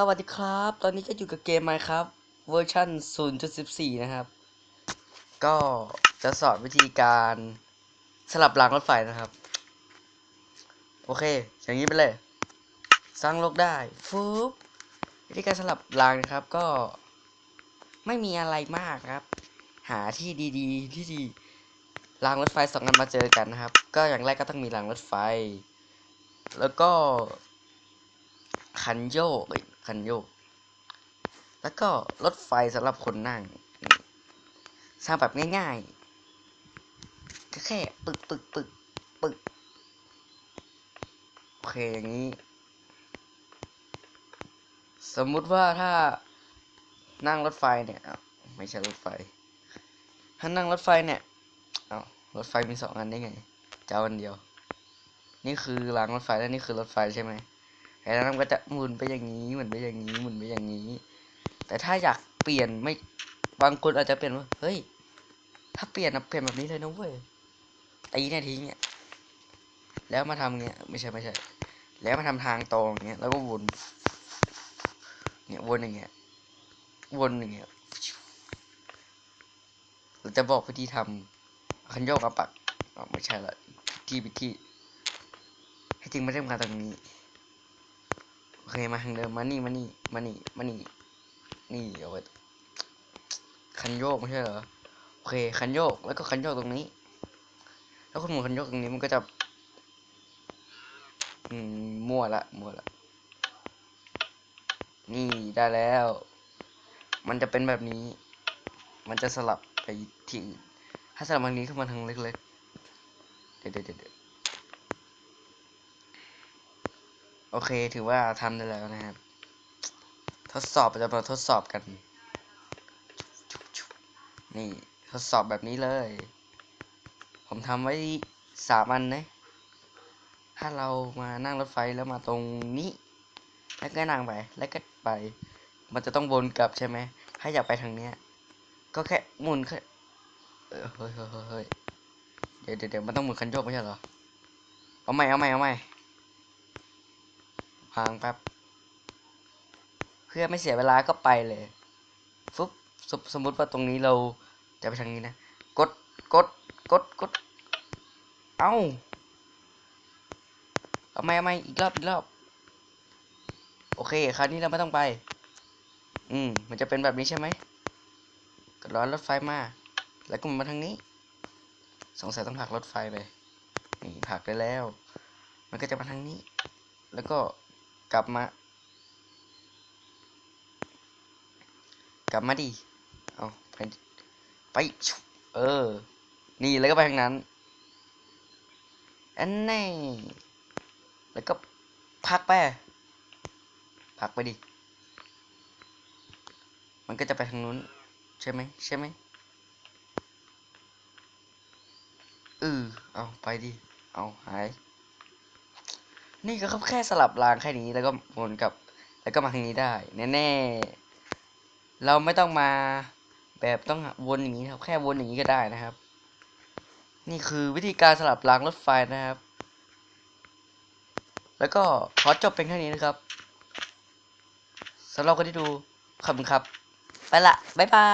สวัสดีครับ ตอนนี้ก็อยู่กับเกม Minecraft เวอร์ชัน0.14 นะครับ ก็จะสอนวิธีการสลับรางรถไฟนะครับ โอเค อย่างนี้ไปเลย สร้างโลกได้ฟูบวิธีการสลับรางนะครับก็ไม่มีอะไรมากครับ หาที่ดีๆ ที่ดีรางรถไฟสองอันมาเจอกันนะครับ ก็อย่างแรกก็ต้องมีรางรถไฟ แล้วก็คันโยก คันโยก แล้วก็รถไฟสำหรับคนนั่ง สร้างแบบง่ายๆก็แค่ปึกปึกปึกปึกโอเคอย่างนี้ สมมุติว่าถ้านั่งรถไฟเนี่ยไม่ใช่รถไฟ ถ้านั่งรถไฟเนี่ยเอา้ารถไฟมีสองอันได้ไง เจะเอาอันเดียว นี่คือรางรถไฟและนี่คือรถไฟใช่ไหม ไอ้นั้นมันก็จะหมุนไปอย่างนี้หมุนไปอย่างนี้หมุนไปอย่างนี้ แต่ถ้าอยากเปลี่ยนไม่บางคนอาจจะเปลี่ยนว่าเฮ้ย ถ้าเปลี่ยนนะเปลี่ยนแบบนี้เลยนะเว้ยตีเนี่ยทิ้งเนี่ยแล้วมาทำเงี้ยไม่ใช่ไม่ใช่ แล้วมาทำทางตรงเงี้ยแล้วก็วนเนี่ยวนอย่างเงี้ยวนอย่างเงี้ยเราจะบอกวิธีทำคันโยกกับปักไม่ใช่ละที่พิธีให้จริงไม่ได้ทำงานตรงนี้ เคมาทางเดิมมานี่มานี่มานี่มานี่นี่เอาไว้คันโยกไม่ใช่เหรอโอเคคันโยกแล้วก็คันโยกตรงนี้ แล้วคุณหมุนคันโยกตรงนี้มันก็จะ อืมมั่วละมั่วละนี่ได้แล้ว มันจะเป็นแบบนี้ มันจะสลับไปที่อื่นถ้าสลับทางนี้ขึ้นมาทางเล็กๆเดี๋ยวเดี๋ยวเดี๋ยว โอเคถือว่าทำได้แล้วนะครับ ทดสอบจะมาทดสอบกัน นี่ทดสอบแบบนี้เลย ผมทำไว้สามอันนะถ้าเรามานั่งรถไฟแล้วมาตรงนี้ แล้วก็นั่งไป แล้วก็ไป มันจะต้องวนกลับใช่ไหม ถ้าอยากไปทางเนี้ย ก็แค่หมุนแค่เออเฮ้ยเฮ้ยเฮ้ยเฮ้ยเดี๋ยวเดี๋ยวเดี๋ยวมันต้องหมุนคันโยกไม่ใช่เหรอ เอาใหม่เอาใหม่เอาใหม่ พังแป๊บ เพื่อไม่เสียเวลาก็ไปเลยฟึบสสมมติว่าตรงนี้เราจะไปทางนี้นะ กด กด กด กด เอ้าเอาไม่เอาไม่อีกรอบอีกรอบ โอเค คราวนี้เราไม่ต้องไป อืม มันจะเป็นแบบนี้ใช่ไหมก็ร้อนรถไฟมา แล้วก็มาทางนี้ สงสัยต้องผลักรถไฟไป นี่ผลักได้แล้ว มันก็จะมาทางนี้ แล้วก็ กลับมา กลับมาดิเอาไปไปเออ นี่แล้วก็ไปทางนั้นอันแน่แล้วก็พักไปพักไปดิ มันก็จะไปทางนู้น ใช่ไหมใช่ไหมเออเอาไปดิ เอาหาย นี่ก็แค่สลับรางแค่นี้แล้วก็วนกลับ แล้วก็มาทางนี้ได้ แน่ๆ เราไม่ต้องมาแบบต้องวนอย่างนี้ครับ แค่วนอย่างนี้ก็ได้นะครับ นี่คือวิธีการสลับรางรถไฟนะครับ แล้วก็ขอจบเป็นแค่นี้นะครับสำหรับคนที่ดูขอบคุณครับ ไปละบ๊ายบาย